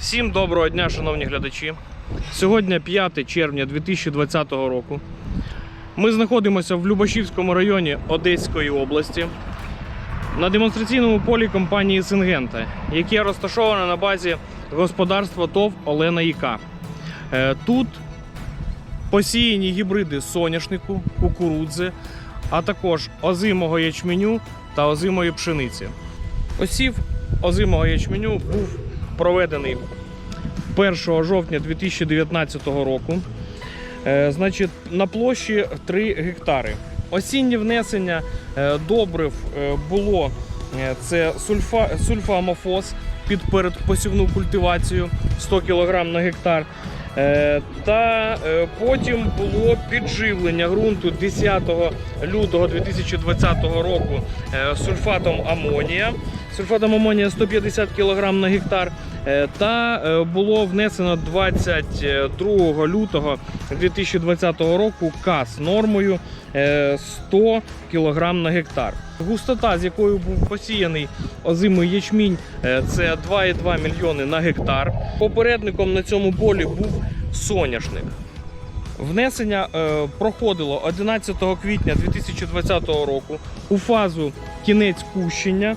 Всім доброго дня, шановні глядачі. Сьогодні 5 червня 2020 року. Ми знаходимося в Любашівському районі Одеської області на демонстраційному полі компанії Сингента, яке розташоване на базі господарства ТОВ Олена Іка. Е, Тут посіяні гібриди соняшнику, кукурудзи, а також озимого ячменю та озимої пшениці. Осів озимого ячменю був проведений 1 жовтня 2019 року. Е, Значить, на площі 3 гектари. Осіннє внесення е, добрив е, було це сульфа, сульфамофос під передпосівну культивацію 100 кг на гектар. Та потім було підживлення ґрунту 10 лютого 2020 року сульфатом амонія. Сульфатом амонія 150 кг на гектар. Е, Та е, було внесено 22 лютого 2020 року КАС нормою е, 100 кг на гектар. Густота, з якою був посіяний озимий ячмінь, е, це 2,2 мільйони на гектар. Попередником на цьому полі був соняшник. Внесення е, проходило 11 квітня 2020 року у фазу кінець кущення е,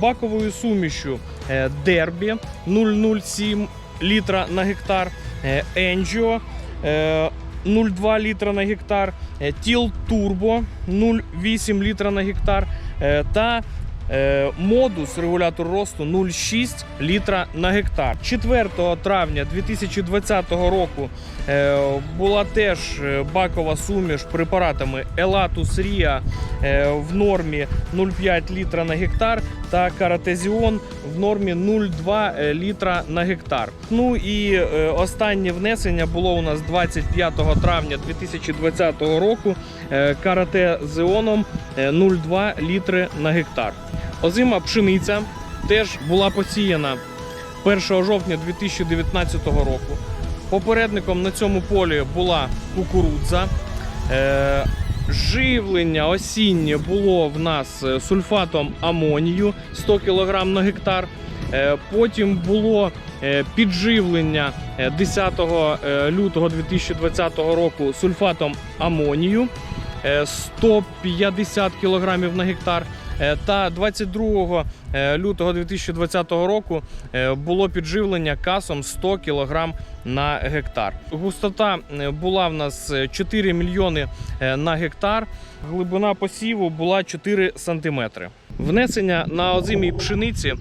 баковою сумішю е, Дербі 0,07 літра на гектар, е, Енджіо е, 0,2 літра на гектар, е, Тіл Турбо 0,8 літра на гектар е, та е, модус регулятор росту 0,6 літра на гектар. 4 травня 2020 року е, була теж е, бакова суміш препаратами Elatus Ria е, в нормі 0,5 літра на гектар та Каратезіон в нормі 0,2 літра на гектар. Ну і е, останнє внесення було у нас 25 травня 2020 року е, Каратезіоном е, 0,2 літри на гектар. Озима пшениця теж була посіяна 1 жовтня 2019 року. Попередником на цьому полі була кукурудза. Е, живлення осіннє було в нас е, сульфатом амонію 100 кг на гектар. Е, потім було підживлення е, 10 е, лютого 2020 року сульфатом амонію е, 150 кг на гектар. Е, Та 22 е, лютого 2020 року е, було підживлення касом 100 кг на гектар. Густота була в нас е, 4 мільйони на гектар. Глибина посіву була 4 сантиметри. Внесення на озимій пшениці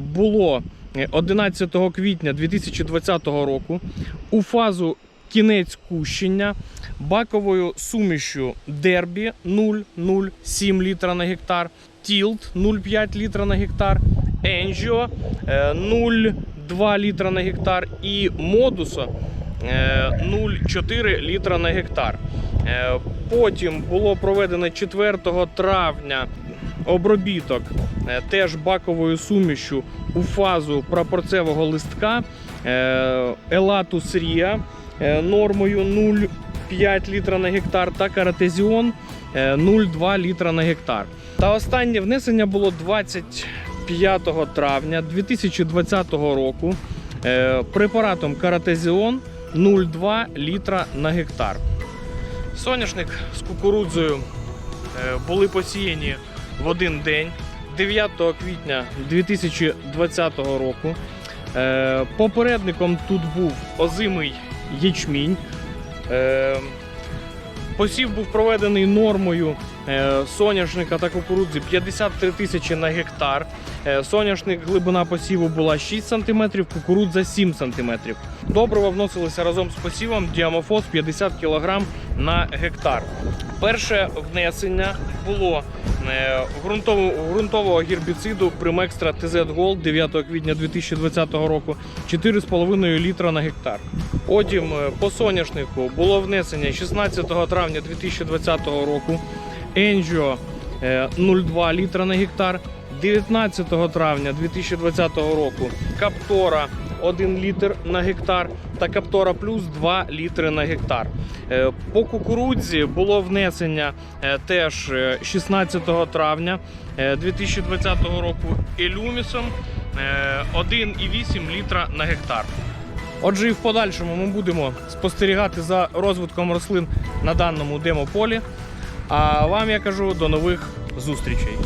було е, 11 квітня 2020 року у фазу кінець кущення баковою сумішю Дербі 0,07 літра на гектар, Тілт 0,5 літра на гектар, Енджіо е, 0,2 літра на гектар і Модусо е, 0,4 літра на гектар. Е, Потім було проведено 4 травня обробіток е, теж баковою сумішю у фазу прапорцевого листка е, Elatus Ria е, нормою 0,5 літра на гектар та Каратезіон е, 0,2 літра на гектар. Та останнє внесення було 25 травня 2020 року е, препаратом Каратезіон 0,2 літра на гектар. Соняшник з кукурудзою е, були посіяні в один день 9 квітня 2020 року. Е, Попередником тут був озимий ячмінь. Е, Посів був проведений нормою соняшника та кукурудзи 53 тисячі на гектар. Е, Соняшник глибина посіву була 6 см, кукурудза 7 см. Добрива вносилися разом з посівом діамофос 50 кг на гектар. Перше внесення було е, ґрунтового, гербіциду Примекстра ТЗ Gold 9 квітня 2020 року 4,5 літра на гектар. Потім е, по соняшнику було внесення 16 травня 2020 року Енджіо е, 0,2 літра на гектар. 19 травня 2020 року Каптора 1 літр на гектар та Каптора Плюс 2 літри на гектар. Е, По кукурудзі було внесення е, теж е, 16 травня е, 2020 року Елюмісом е, 1,8 літра на гектар. Отже, і в подальшому ми будемо спостерігати за розвитком рослин на даному демополі. А вам я кажу до нових зустрічей.